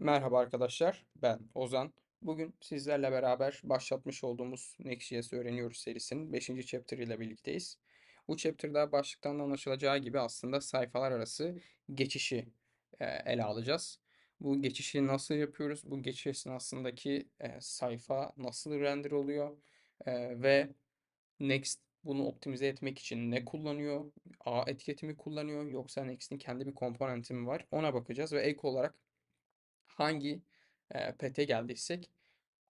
Merhaba arkadaşlar, ben Ozan. Bugün sizlerle beraber başlatmış olduğumuz Next.js Öğreniyoruz serisinin 5. chapter ile birlikteyiz. Bu chapter'da başlıktan da anlaşılacağı gibi aslında sayfalar arası geçişi e, ele alacağız. Bu geçişi nasıl yapıyoruz? Bu geçiş esnasındaki e, sayfa nasıl render oluyor? E, ve Next bunu optimize etmek için ne kullanıyor? A etiketi mi kullanıyor? Yoksa Next'in kendi bir komponenti mi var? Ona bakacağız ve ek olarak hangi e, pet'e geldiysek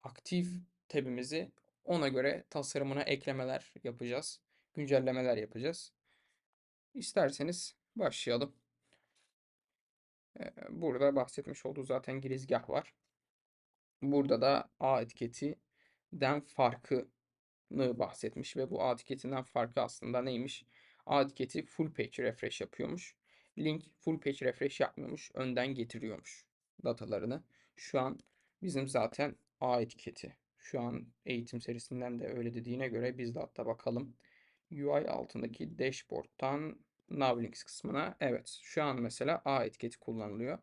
aktif tabimizi ona göre tasarımına eklemeler yapacağız. Güncellemeler yapacağız. İsterseniz başlayalım. Burada bahsetmiş olduğu zaten girizgah var. Burada da A etiketinden farkını bahsetmiş ve bu A etiketinden farkı aslında neymiş? A etiketi full page refresh yapıyormuş. Link full page refresh yapmıyormuş. Önden getiriyormuş datalarını. Şu an bizim zaten A etiketi. Şu an eğitim serisinden de öyle dediğine göre biz de hatta bakalım. UI altındaki dashboard'tan Navlinks kısmına. Evet şu an mesela A etiketi kullanılıyor.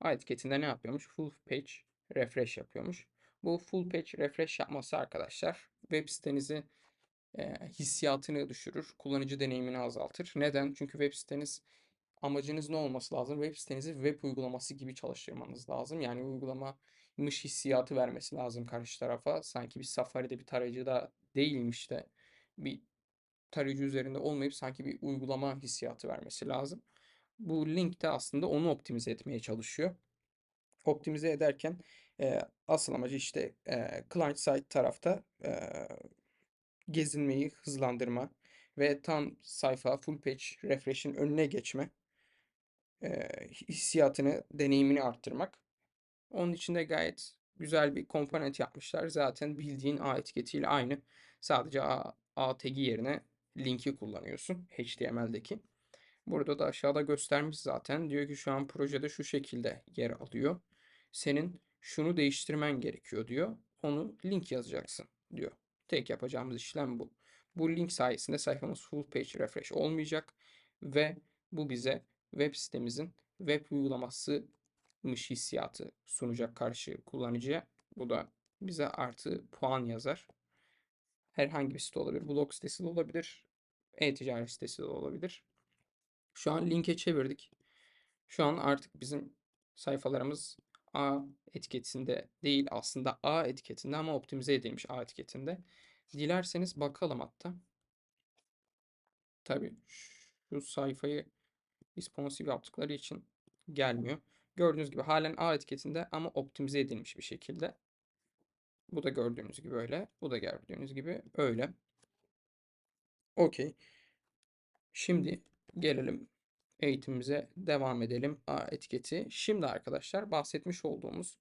A etiketinde ne yapıyormuş? Full page refresh yapıyormuş. Bu full page refresh yapması arkadaşlar web sitenizi e, hissiyatını düşürür. Kullanıcı deneyimini azaltır. Neden? Çünkü web siteniz amacınız ne olması lazım? Web sitenizi web uygulaması gibi çalıştırmanız lazım. Yani uygulamamış hissiyatı vermesi lazım karşı tarafa. Sanki bir Safari'de bir tarayıcıda değilmiş de bir tarayıcı üzerinde olmayıp sanki bir uygulama hissiyatı vermesi lazım. Bu link de aslında onu optimize etmeye çalışıyor. Optimize ederken e, asıl amacı işte e, client side tarafta e, gezinmeyi hızlandırma ve tam sayfa full page refresh'in önüne geçme e, hissiyatını, deneyimini arttırmak. Onun için de gayet güzel bir komponent yapmışlar. Zaten bildiğin A etiketiyle aynı. Sadece A, A tagi yerine linki kullanıyorsun HTML'deki. Burada da aşağıda göstermiş zaten. Diyor ki şu an projede şu şekilde yer alıyor. Senin şunu değiştirmen gerekiyor diyor. Onu link yazacaksın diyor. Tek yapacağımız işlem bu. Bu link sayesinde sayfamız full page refresh olmayacak ve bu bize web sitemizin web uygulamasıymış hissiyatı sunacak karşı kullanıcıya. Bu da bize artı puan yazar. Herhangi bir site olabilir. Blog sitesi de olabilir. E-ticaret sitesi de olabilir. Şu an linke çevirdik. Şu an artık bizim sayfalarımız A etiketinde değil aslında A etiketinde ama optimize edilmiş A etiketinde. Dilerseniz bakalım hatta. Tabii şu sayfayı responsive yaptıkları için gelmiyor. Gördüğünüz gibi halen A etiketinde ama optimize edilmiş bir şekilde. Bu da gördüğünüz gibi öyle. Bu da gördüğünüz gibi öyle. Okey. Şimdi gelelim eğitimimize devam edelim. A etiketi. Şimdi arkadaşlar bahsetmiş olduğumuz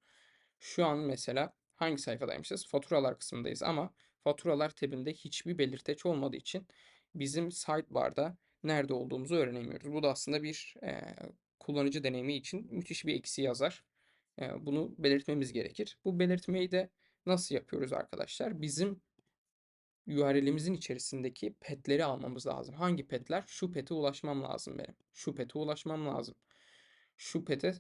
şu an mesela hangi sayfadaymışız? Faturalar kısmındayız ama faturalar tabinde hiçbir belirteç olmadığı için bizim sidebar'da nerede olduğumuzu öğrenemiyoruz. Bu da aslında bir e, kullanıcı deneyimi için müthiş bir eksi yazar. E, bunu belirtmemiz gerekir. Bu belirtmeyi de nasıl yapıyoruz arkadaşlar? Bizim URL'imizin içerisindeki petleri almamız lazım. Hangi petler? Şu pete ulaşmam lazım benim. Şu pete ulaşmam lazım. Şu pete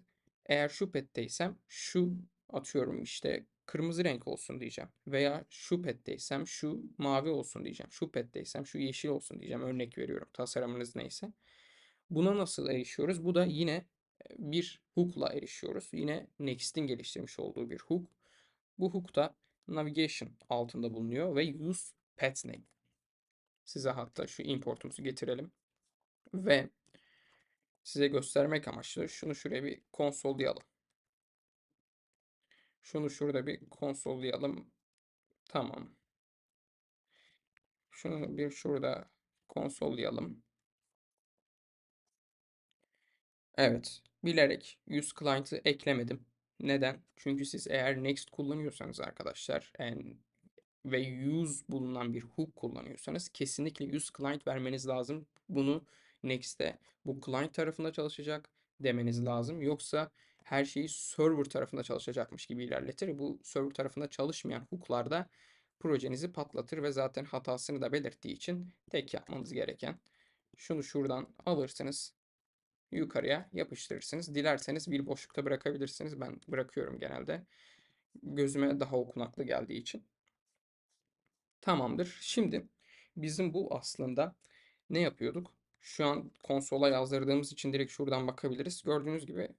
eğer şu petteysem şu atıyorum işte kırmızı renk olsun diyeceğim. Veya şu petteysem şu mavi olsun diyeceğim. Şu petteysem şu yeşil olsun diyeceğim. Örnek veriyorum. Tasarımınız neyse. Buna nasıl erişiyoruz? Bu da yine bir hook'la erişiyoruz. Yine Next'in geliştirmiş olduğu bir hook. Bu hook da navigation altında bulunuyor ve use pet name. Size hatta şu importumuzu getirelim. Ve size göstermek amaçlı şunu şuraya bir konsollayalım. Şunu şurada bir konsollayalım. Tamam. Şunu bir şurada konsollayalım. Evet. Bilerek use client'ı eklemedim. Neden? Çünkü siz eğer next kullanıyorsanız arkadaşlar en ve use bulunan bir hook kullanıyorsanız kesinlikle use client vermeniz lazım. Bunu next'te bu client tarafında çalışacak demeniz lazım. Yoksa her şeyi server tarafında çalışacakmış gibi ilerletir. Bu server tarafında çalışmayan hook'larda projenizi patlatır ve zaten hatasını da belirttiği için tek yapmanız gereken şunu şuradan alırsınız. yukarıya yapıştırırsınız. Dilerseniz bir boşlukta bırakabilirsiniz. Ben bırakıyorum genelde. Gözüme daha okunaklı geldiği için. Tamamdır. Şimdi bizim bu aslında ne yapıyorduk? Şu an konsola yazdırdığımız için direkt şuradan bakabiliriz. Gördüğünüz gibi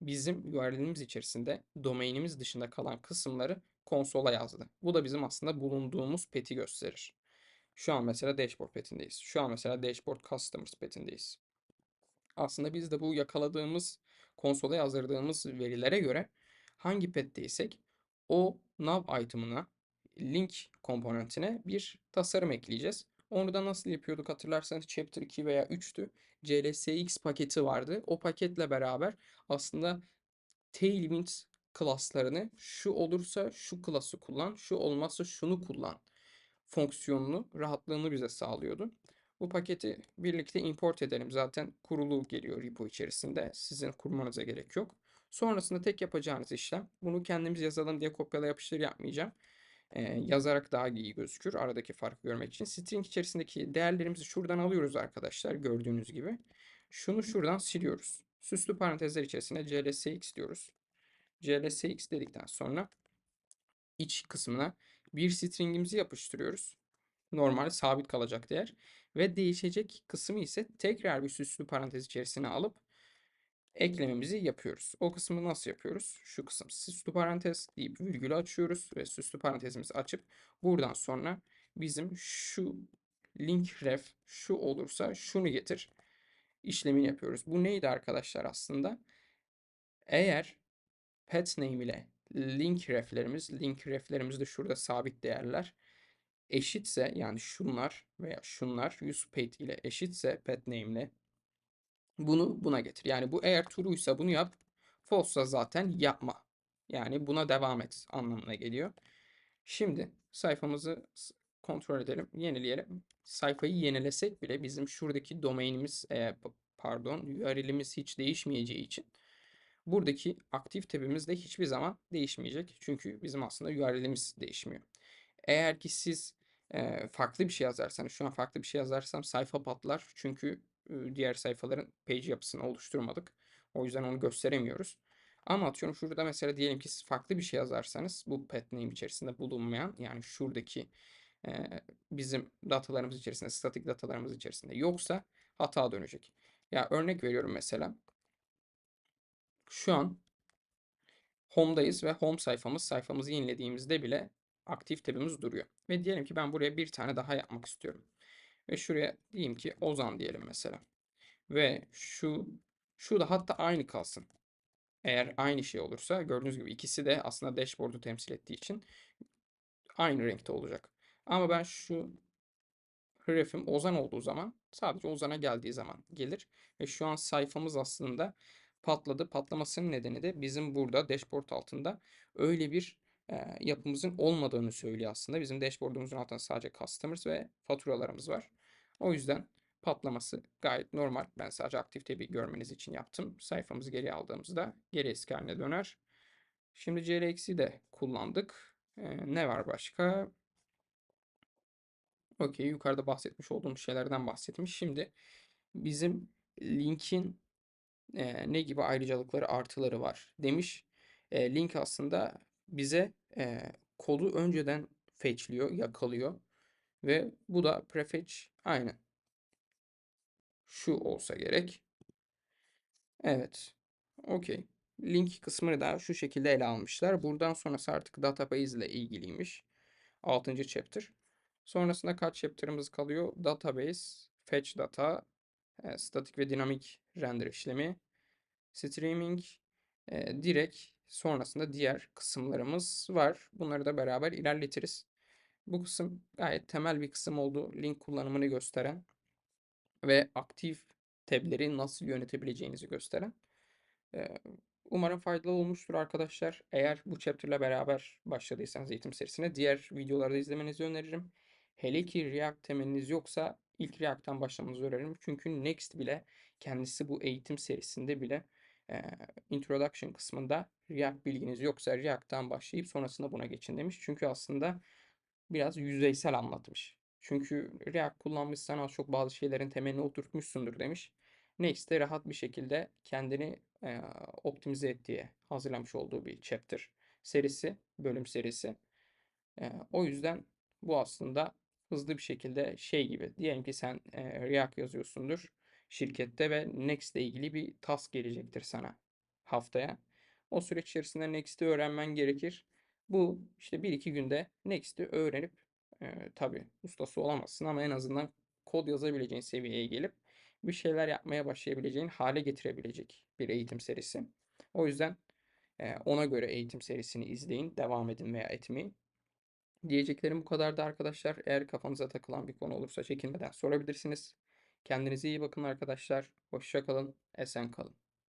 bizim URL'imiz içerisinde domainimiz dışında kalan kısımları konsola yazdı. Bu da bizim aslında bulunduğumuz pet'i gösterir. Şu an mesela dashboard petindeyiz. Şu an mesela dashboard customers petindeyiz. Aslında biz de bu yakaladığımız konsola yazdırdığımız verilere göre hangi pet'teysek o nav item'ına link komponentine bir tasarım ekleyeceğiz. Onu da nasıl yapıyorduk hatırlarsanız Chapter 2 veya 3'tü. CLSX paketi vardı. O paketle beraber aslında Tailwind klaslarını şu olursa şu klası kullan, şu olmazsa şunu kullan fonksiyonunu, rahatlığını bize sağlıyordu. Bu paketi birlikte import edelim. Zaten kurulu geliyor repo içerisinde. Sizin kurmanıza gerek yok. Sonrasında tek yapacağınız işlem bunu kendimiz yazalım diye kopyala yapıştır yapmayacağım. Ee, yazarak daha iyi gözükür aradaki farkı görmek için. String içerisindeki değerlerimizi şuradan alıyoruz arkadaşlar gördüğünüz gibi. Şunu şuradan siliyoruz. Süslü parantezler içerisinde clsx diyoruz. clsx dedikten sonra iç kısmına bir stringimizi yapıştırıyoruz. Normal sabit kalacak değer. Ve değişecek kısmı ise tekrar bir süslü parantez içerisine alıp eklememizi yapıyoruz. O kısmı nasıl yapıyoruz? Şu kısım süslü parantez deyip virgülü açıyoruz ve süslü parantezimizi açıp buradan sonra bizim şu link ref şu olursa şunu getir işlemini yapıyoruz. Bu neydi arkadaşlar aslında? Eğer pet name ile link reflerimiz, link reflerimiz de şurada sabit değerler eşitse yani şunlar veya şunlar usePath ile eşitse pet name ile bunu buna getir. Yani bu eğer true'ysa bunu yap. False'sa zaten yapma. Yani buna devam et anlamına geliyor. Şimdi sayfamızı kontrol edelim. Yenileyelim. Sayfayı yenilesek bile bizim şuradaki domainimiz e, pardon URL'imiz hiç değişmeyeceği için buradaki aktif tabimiz de hiçbir zaman değişmeyecek. Çünkü bizim aslında URL'imiz değişmiyor. Eğer ki siz e, farklı bir şey yazarsanız, şu an farklı bir şey yazarsam sayfa patlar. Çünkü diğer sayfaların page yapısını oluşturmadık. O yüzden onu gösteremiyoruz. Ama atıyorum şurada mesela diyelim ki siz farklı bir şey yazarsanız bu pet name içerisinde bulunmayan yani şuradaki e, bizim datalarımız içerisinde, statik datalarımız içerisinde yoksa hata dönecek. Ya örnek veriyorum mesela. Şu an home'dayız ve home sayfamız sayfamızı yenilediğimizde bile aktif tabimiz duruyor. Ve diyelim ki ben buraya bir tane daha yapmak istiyorum. Ve şuraya diyeyim ki Ozan diyelim mesela. Ve şu şu da hatta aynı kalsın. Eğer aynı şey olursa gördüğünüz gibi ikisi de aslında dashboard'u temsil ettiği için aynı renkte olacak. Ama ben şu href'im Ozan olduğu zaman sadece Ozan'a geldiği zaman gelir. Ve şu an sayfamız aslında patladı. Patlamasının nedeni de bizim burada dashboard altında öyle bir e, yapımızın olmadığını söylüyor aslında. Bizim dashboard'umuzun altında sadece customers ve faturalarımız var. O yüzden patlaması gayet normal. Ben sadece aktif tabi görmeniz için yaptım. Sayfamızı geri aldığımızda geri eski haline döner. Şimdi CLX'i de kullandık. Ee, ne var başka? Okey yukarıda bahsetmiş olduğum şeylerden bahsetmiş. Şimdi bizim linkin e, ne gibi ayrıcalıkları artıları var demiş. E, link aslında bize e, kodu önceden fetchliyor, yakalıyor. Ve bu da prefetch aynı. Şu olsa gerek. Evet. Okey. Link kısmını da şu şekilde ele almışlar. Buradan sonrası artık database ile ilgiliymiş. 6. chapter. Sonrasında kaç chapter'ımız kalıyor? Database, fetch data, e, statik ve dinamik render işlemi, streaming, e, direkt sonrasında diğer kısımlarımız var. Bunları da beraber ilerletiriz. Bu kısım gayet temel bir kısım oldu. Link kullanımını gösteren ve aktif tableri nasıl yönetebileceğinizi gösteren. Umarım faydalı olmuştur arkadaşlar. Eğer bu chapter'la beraber başladıysanız eğitim serisine diğer videoları da izlemenizi öneririm. Hele ki React temeliniz yoksa ilk React'tan başlamanızı öneririm. Çünkü Next bile kendisi bu eğitim serisinde bile Introduction kısmında React bilginiz yoksa React'tan başlayıp sonrasında buna geçin demiş. Çünkü aslında biraz yüzeysel anlatmış. Çünkü React kullanmışsan az çok bazı şeylerin temelini oturtmuşsundur demiş. Next'te rahat bir şekilde kendini e, optimize ettiği, hazırlamış olduğu bir chapter serisi, bölüm serisi. E, o yüzden bu aslında hızlı bir şekilde şey gibi. Diyelim ki sen e, React yazıyorsundur şirkette ve Next ile ilgili bir task gelecektir sana haftaya. O süreç içerisinde Next'i öğrenmen gerekir. Bu işte bir iki günde Next'i öğrenip e, tabii ustası olamazsın ama en azından kod yazabileceğin seviyeye gelip bir şeyler yapmaya başlayabileceğin hale getirebilecek bir eğitim serisi. O yüzden e, ona göre eğitim serisini izleyin, devam edin veya etmeyin. Diyeceklerim bu kadardı arkadaşlar. Eğer kafanıza takılan bir konu olursa çekinmeden sorabilirsiniz. Kendinize iyi bakın arkadaşlar. Hoşça kalın, esen kalın.